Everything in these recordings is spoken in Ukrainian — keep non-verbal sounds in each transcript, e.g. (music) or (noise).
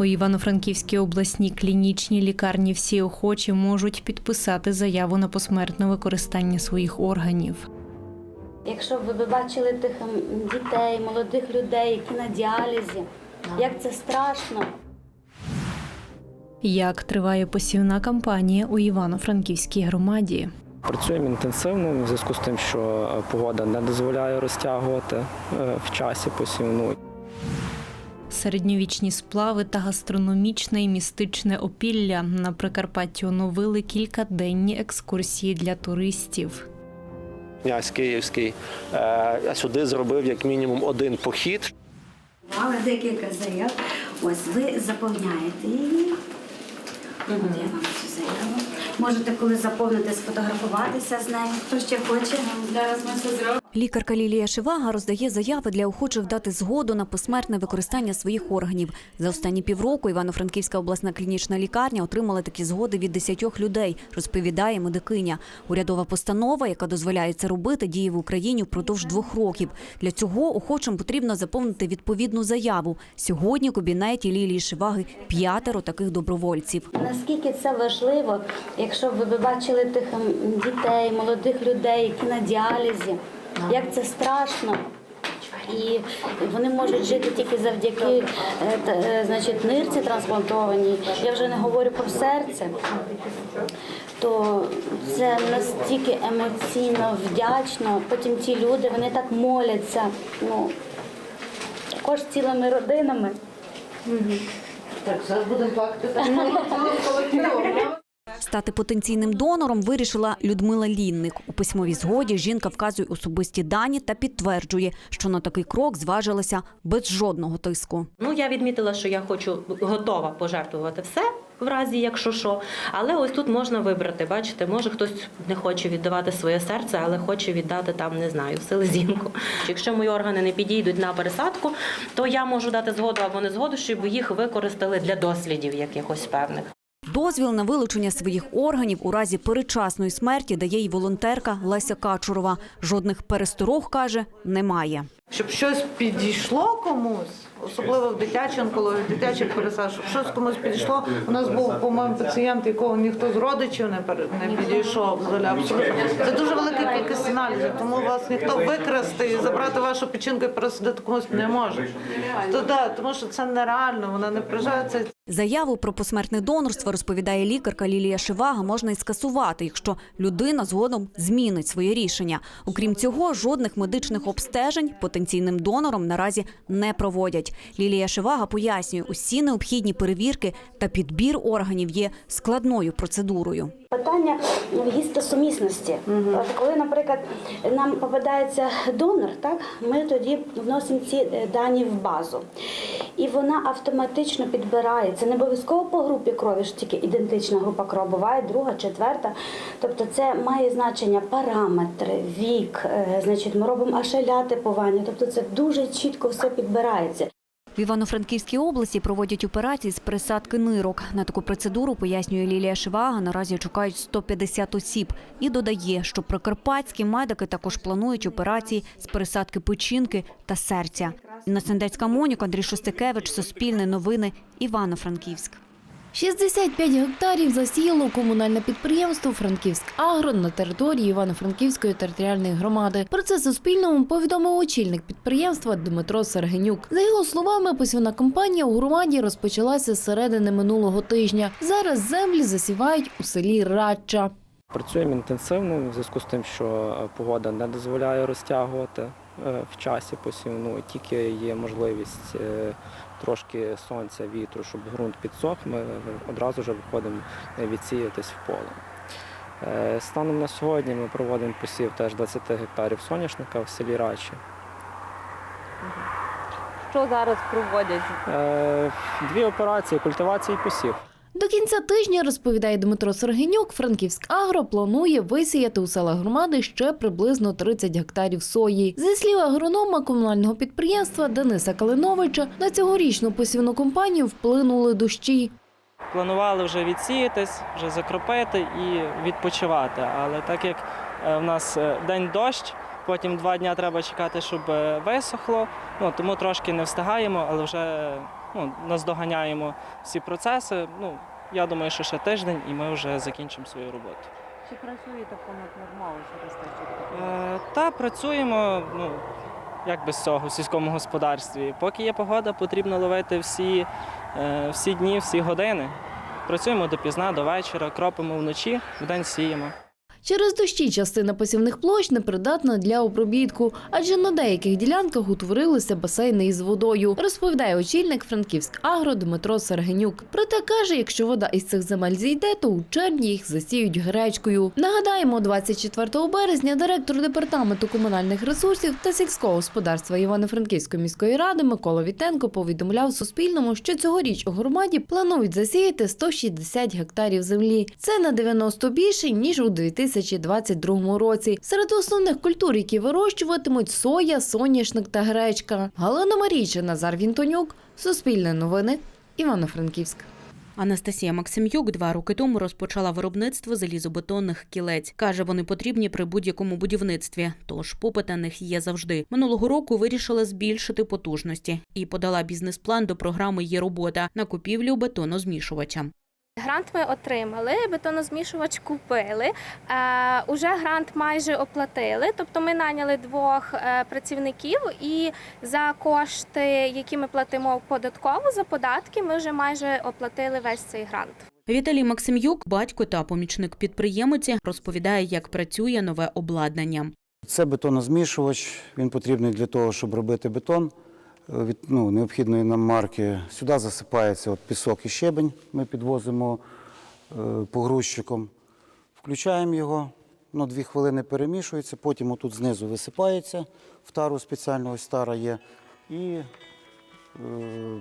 У Івано-Франківській обласній клінічній лікарні всі охочі можуть підписати заяву на посмертне використання своїх органів. Якщо б ви бачили тих дітей, молодих людей, які на діалізі, як це страшно. Як триває посівна кампанія у Івано-Франківській громаді? Працюємо інтенсивно в зв'язку з тим, що е, погода не дозволяє розтягувати е, в часі посівну. Середньовічні сплави та гастрономічне і містичне опілля на Прикарпатті оновили кількаденні екскурсії для туристів. князь Київський е, сюди зробив як мінімум один похід. Мали декілька заяв. Ось ви заповняєте її. От я вам цю заяву. Можете, коли заповните, сфотографуватися з нею, хто ще хоче. Зараз ми це зробимо. Лікарка Лілія Шивага роздає заяви для охочих дати згоду на посмертне використання своїх органів. За останні півроку Івано-Франківська обласна клінічна лікарня отримала такі згоди від десятьох людей, розповідає медикиня. Урядова постанова, яка дозволяє це робити, діє в Україні впродовж двох років. Для цього охочим потрібно заповнити відповідну заяву. Сьогодні у кабінеті Лілії Шиваги п'ятеро таких добровольців. Наскільки це важливо, якщо ви бачили тих дітей, молодих людей, які на діалізі, як це страшно. І вони можуть жити тільки завдяки е, е, значить, нирці трансплантованій. Я вже не говорю про серце. То це настільки емоційно вдячно. Потім ті люди вони так моляться. Ну, також цілими родинами. (laughs) Стати потенційним донором вирішила Людмила Лінник. У письмовій згоді жінка вказує особисті дані та підтверджує, що на такий крок зважилася без жодного тиску. Ну, я відмітила, що я хочу готова пожертвувати все. В разі, якщо що, але ось тут можна вибрати. Бачите, може хтось не хоче віддавати своє серце, але хоче віддати там, не знаю, селезінку. Якщо мої органи не підійдуть на пересадку, то я можу дати згоду або не згоду, щоб їх використали для дослідів якихось певних. Дозвіл на вилучення своїх органів у разі передчасної смерті дає й волонтерка Леся Качурова. Жодних пересторог каже немає. Щоб щось підійшло комусь, особливо в дитячій онкології, в дитячих пересадках, щоб щось комусь підійшло. У нас був, по-моєму, пацієнт, якого ніхто з родичів не пере- не підійшов. взагалі. Це дуже велика кількість аналізів, тому вас ніхто викрасти і забрати вашу печінку і пересадити комусь не може. То, да, тому що це нереально, вона не приїжджається. Заяву про посмертне донорство, розповідає лікарка Лілія Шивага, можна й скасувати, якщо людина згодом змінить своє рішення. Окрім цього, жодних медичних обстежень потенційним донором наразі не проводять. Лілія Шивага пояснює, усі необхідні перевірки та підбір органів є складною процедурою. Питання гістосумісності. Угу. коли, наприклад, нам попадається донор, так ми тоді вносимо ці е, дані в базу, і вона автоматично підбирається. Не обов'язково по групі крові, ж тільки ідентична група крові, буває друга, четверта. Тобто, це має значення параметри, вік. е, Значить, ми робимо ашеля типування. Тобто, це дуже чітко все підбирається. В Івано-Франківській області проводять операції з пересадки нирок. На таку процедуру, пояснює Лілія Шивага, наразі чекають 150 осіб. І додає, що прикарпатські медики також планують операції з пересадки печінки та серця. Інна Сендецька Моніка, Андрій Шостикевич, Суспільне новини, Івано-Франківськ. 65 гектарів засіяло комунальне підприємство Франківськ Агро на території Івано-Франківської територіальної громади. Про це Суспільному повідомив очільник підприємства Дмитро Сергенюк. За його словами, посівна кампанія у громаді розпочалася з середини минулого тижня. Зараз землі засівають у селі Радча. Працюємо інтенсивно в зв'язку з тим, що погода не дозволяє розтягувати в часі посівну. Тільки є можливість е, трошки сонця, вітру, щоб ґрунт підсох, ми одразу ж виходимо е, відсіятись в поле. Е, Станом на сьогодні ми проводимо посів теж 20 гектарів соняшника в селі Рачі. Що зараз проводять? Е, Дві операції культивації і посів. До кінця тижня, розповідає Дмитро Сергенюк, Франківськ Агро планує висіяти у селах громади ще приблизно 30 гектарів сої. Зі слів агронома комунального підприємства Дениса Калиновича, на цьогорічну посівну кампанію вплинули дощі. Планували вже відсіятись, вже закропити і відпочивати. Але так як е, в нас е, день дощ, потім два дні треба чекати, щоб е, висохло. Ну тому трошки не встигаємо, але вже ну, наздоганяємо всі процеси. Ну, я думаю, що ще тиждень і ми вже закінчимо свою роботу. Чи працюєте понад нормалу через те, що Е, та працюємо, ну, як без цього, в сільському господарстві. Поки є погода, потрібно ловити всі, е, всі дні, всі години. Працюємо допізна, до вечора, кропимо вночі, вдень сіємо. Через дощі частина посівних площ непридатна для обробітку, адже на деяких ділянках утворилися басейни із водою, розповідає очільник Франківськ Агро Дмитро Сергенюк. Проте каже, якщо вода із цих земель зійде, то у червні їх засіють гречкою. Нагадаємо, 24 березня директор департаменту комунальних ресурсів та сільського господарства Івано-Франківської міської ради Микола Вітенко повідомляв Суспільному, що цьогоріч у громаді планують засіяти 160 гектарів землі. Це на 90 більше ніж у 2022 році. Серед основних культур, які вирощуватимуть соя, соняшник та гречка. Галина Марійча, Назар Вінтонюк, Суспільне новини, Івано-Франківськ. Анастасія Максим'юк два роки тому розпочала виробництво залізобетонних кілець. Каже, вони потрібні при будь-якому будівництві, тож попит на них є завжди. Минулого року вирішила збільшити потужності і подала бізнес-план до програми Є робота на купівлю бетонозмішувача. Грант ми отримали, бетонозмішувач купили. Е, уже грант майже оплатили. Тобто ми наняли двох е, працівників, і за кошти, які ми платимо податково за податки, ми вже майже оплатили весь цей грант. Віталій Максим'юк, батько та помічник підприємиці, розповідає, як працює нове обладнання. Це бетонозмішувач. Він потрібний для того, щоб робити бетон від ну, необхідної нам марки. Сюди засипається от пісок і щебень. Ми підвозимо е, погрузчиком. Включаємо його, ну, дві хвилини перемішується, потім отут знизу висипається в тару спеціально, ось тара є. І е,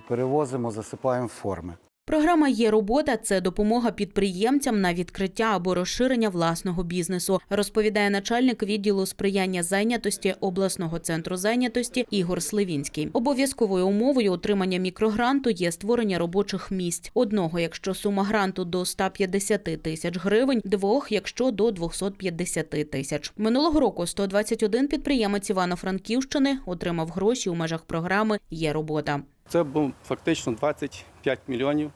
перевозимо, засипаємо форми. Програма Є робота це допомога підприємцям на відкриття або розширення власного бізнесу, розповідає начальник відділу сприяння зайнятості обласного центру зайнятості Ігор Сливінський. Обов'язковою умовою отримання мікрогранту є створення робочих місць. Одного, якщо сума гранту до 150 тисяч гривень, двох, якщо до 250 тисяч. Минулого року 121 підприємець Івано-Франківщини отримав гроші у межах програми Є робота. Це був фактично 25 мільйонів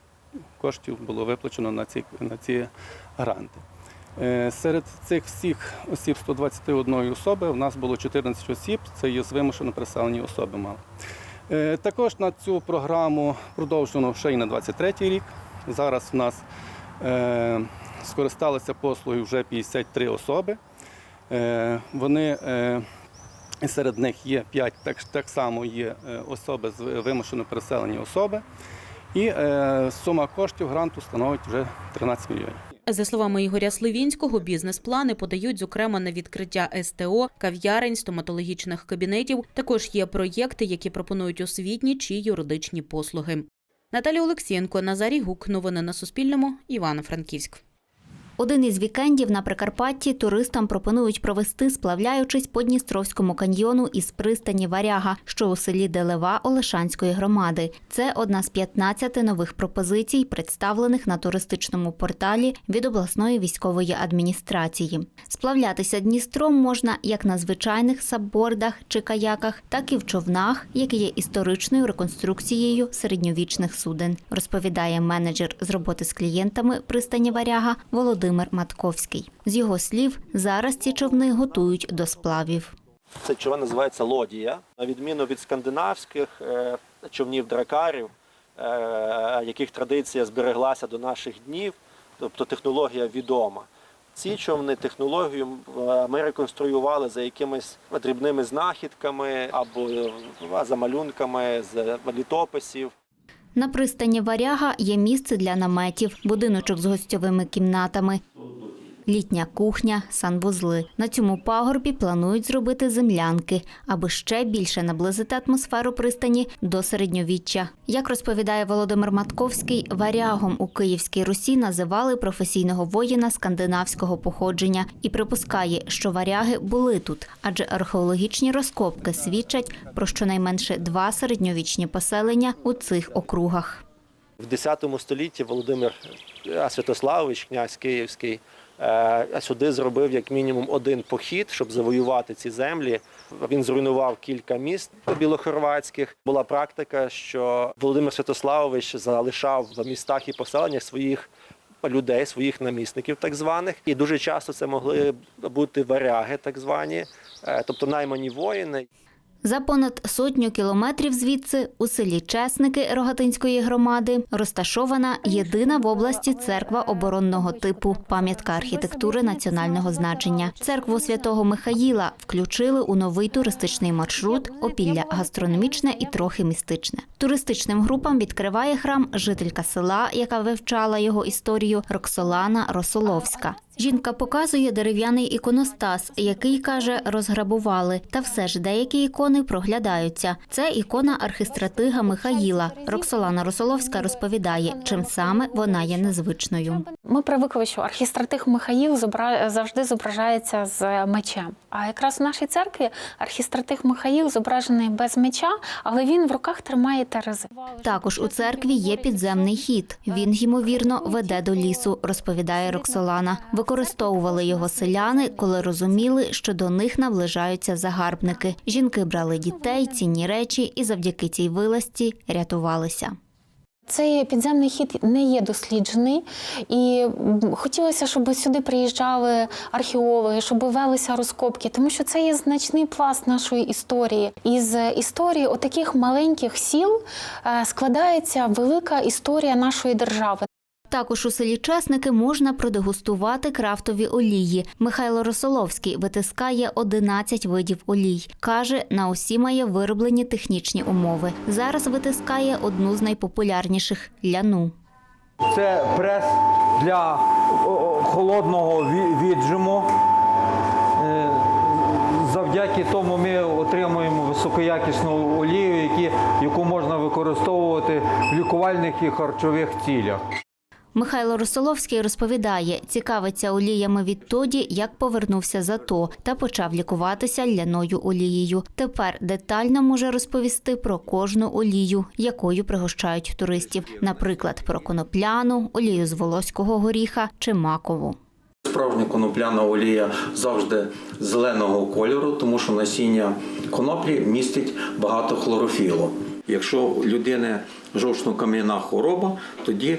коштів було виплачено на ці, на ці гранти. Е, Серед цих всіх осіб 121 особи у нас було 14 осіб, це є з вимушено переселені особи мали. Е, Також на цю програму продовжено ще й на 23 рік. Зараз в нас е, скористалися послугою вже 53 особи. Вони серед них є 5, так, так само є особи з вимушено переселені особи. І е, сума коштів гранту становить вже 13 мільйонів. За словами Ігоря Сливінського, бізнес-плани подають зокрема на відкриття СТО, кав'ярень, стоматологічних кабінетів. Також є проєкти, які пропонують освітні чи юридичні послуги. Наталія Олексієнко, Назарій Гук. Новини на Суспільному. Івано-Франківськ. Один із вікендів на Прикарпатті туристам пропонують провести, сплавляючись по Дністровському каньйону із пристані Варяга, що у селі Делева Олешанської громади. Це одна з 15 нових пропозицій, представлених на туристичному порталі від обласної військової адміністрації. Сплавлятися Дністром можна як на звичайних саббордах чи каяках, так і в човнах, які є історичною реконструкцією середньовічних суден, розповідає менеджер з роботи з клієнтами пристані Варяга Володимир Матковський. З його слів, зараз ці човни готують до сплавів. Це човен називається лодія. На відміну від скандинавських е, човнів дракарів, е, яких традиція збереглася до наших днів, тобто технологія відома. Ці човни технологію е, ми реконструювали за якимись дрібними знахідками або за малюнками з літописів. На пристані Варяга є місце для наметів, будиночок з гостьовими кімнатами, літня кухня, санвузли. На цьому пагорбі планують зробити землянки, аби ще більше наблизити атмосферу пристані до середньовіччя. Як розповідає Володимир Матковський, варягом у Київській Русі називали професійного воїна скандинавського походження і припускає, що варяги були тут, адже археологічні розкопки свідчать про щонайменше два середньовічні поселення у цих округах. В X столітті Володимир Святославович, князь Київський, е, сюди зробив як мінімум один похід, щоб завоювати ці землі. Він зруйнував кілька міст білохорватських. Була практика, що Володимир Святославович залишав в містах і поселеннях своїх людей, своїх намісників, так званих, і дуже часто це могли бути варяги, так звані, е, тобто наймані воїни. За понад сотню кілометрів звідси у селі Чесники Рогатинської громади розташована єдина в області церква оборонного типу, пам'ятка архітектури національного значення. Церкву святого Михаїла включили у новий туристичний маршрут опілля гастрономічне і трохи містичне. Туристичним групам відкриває храм жителька села, яка вивчала його історію Роксолана Росоловська. Жінка показує дерев'яний іконостас, який каже, розграбували. Та все ж деякі ікони проглядаються. Це ікона архистратига Михаїла. Роксолана Росоловська розповідає, чим саме вона є незвичною. Ми привикли, що архістратиг Михаїл завжди зображається з мечем. А якраз в нашій церкві архістратиг Михаїл зображений без меча, але він в руках тримає терези. Також у церкві є підземний хід. Він ймовірно веде до лісу, розповідає Роксолана. Використовували його селяни, коли розуміли, що до них наближаються загарбники. Жінки брали дітей, цінні речі і завдяки цій вилазці рятувалися. Цей підземний хід не є досліджений, і хотілося, щоб сюди приїжджали археологи, щоб велися розкопки, тому що це є значний пласт нашої історії. Із історії отаких маленьких сіл е, складається велика історія нашої держави. Також у селі Чесники можна продегустувати крафтові олії. Михайло Росоловський витискає 11 видів олій. Каже, на усі має вироблені технічні умови. Зараз витискає одну з найпопулярніших ляну. Це прес для холодного віджиму. Е, Завдяки тому ми отримуємо високоякісну олію, яку можна використовувати в лікувальних і харчових цілях. Михайло Росоловський розповідає, цікавиться оліями відтоді, як повернувся з АТО та почав лікуватися ляною олією. Тепер детально може розповісти про кожну олію, якою пригощають туристів, наприклад, про конопляну, олію з волоського горіха чи макову. Справжня конопляна олія завжди зеленого кольору, тому що насіння коноплі містить багато хлорофілу. Якщо у людини жовчно-кам'яна хвороба, тоді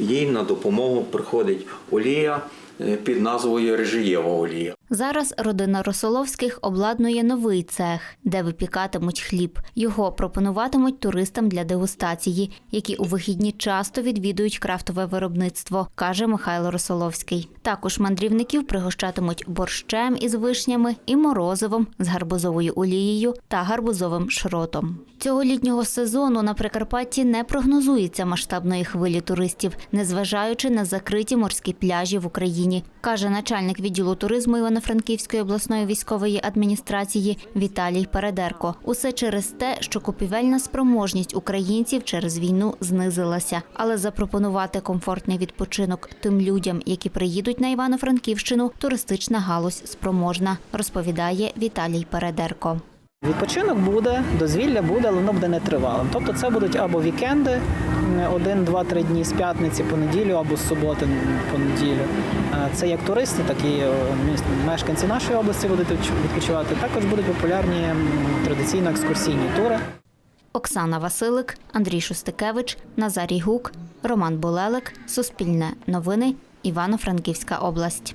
їй на допомогу приходить олія е, під назвою режиєва олія. Зараз родина Росоловських обладнує новий цех, де випікатимуть хліб. Його пропонуватимуть туристам для дегустації, які у вихідні часто відвідують крафтове виробництво, каже Михайло Росоловський. Також мандрівників пригощатимуть борщем із вишнями і морозивом з гарбузовою олією та гарбузовим шротом. Цього літнього сезону на Прикарпатті не прогнозується масштабної хвилі туристів, незважаючи на закриті морські пляжі в Україні, каже начальник відділу туризму Івано-Франківської обласної військової адміністрації Віталій Передерко. Усе через те, що купівельна спроможність українців через війну знизилася. Але запропонувати комфортний відпочинок тим людям, які приїдуть на Івано-Франківщину, туристична галузь спроможна, розповідає Віталій Передерко. Відпочинок буде, дозвілля буде, але воно буде нетривалим. Тобто це будуть або вікенди, один, два, три дні з п'ятниці по неділю, або з суботи по неділю. Е, Це як туристи, так і е, мешканці нашої області будуть відпочивати. Також будуть популярні традиційно екскурсійні тури. Оксана Василик, Андрій Шустикевич, Назарій Гук, Роман Булелик, Суспільне новини, Івано-Франківська область.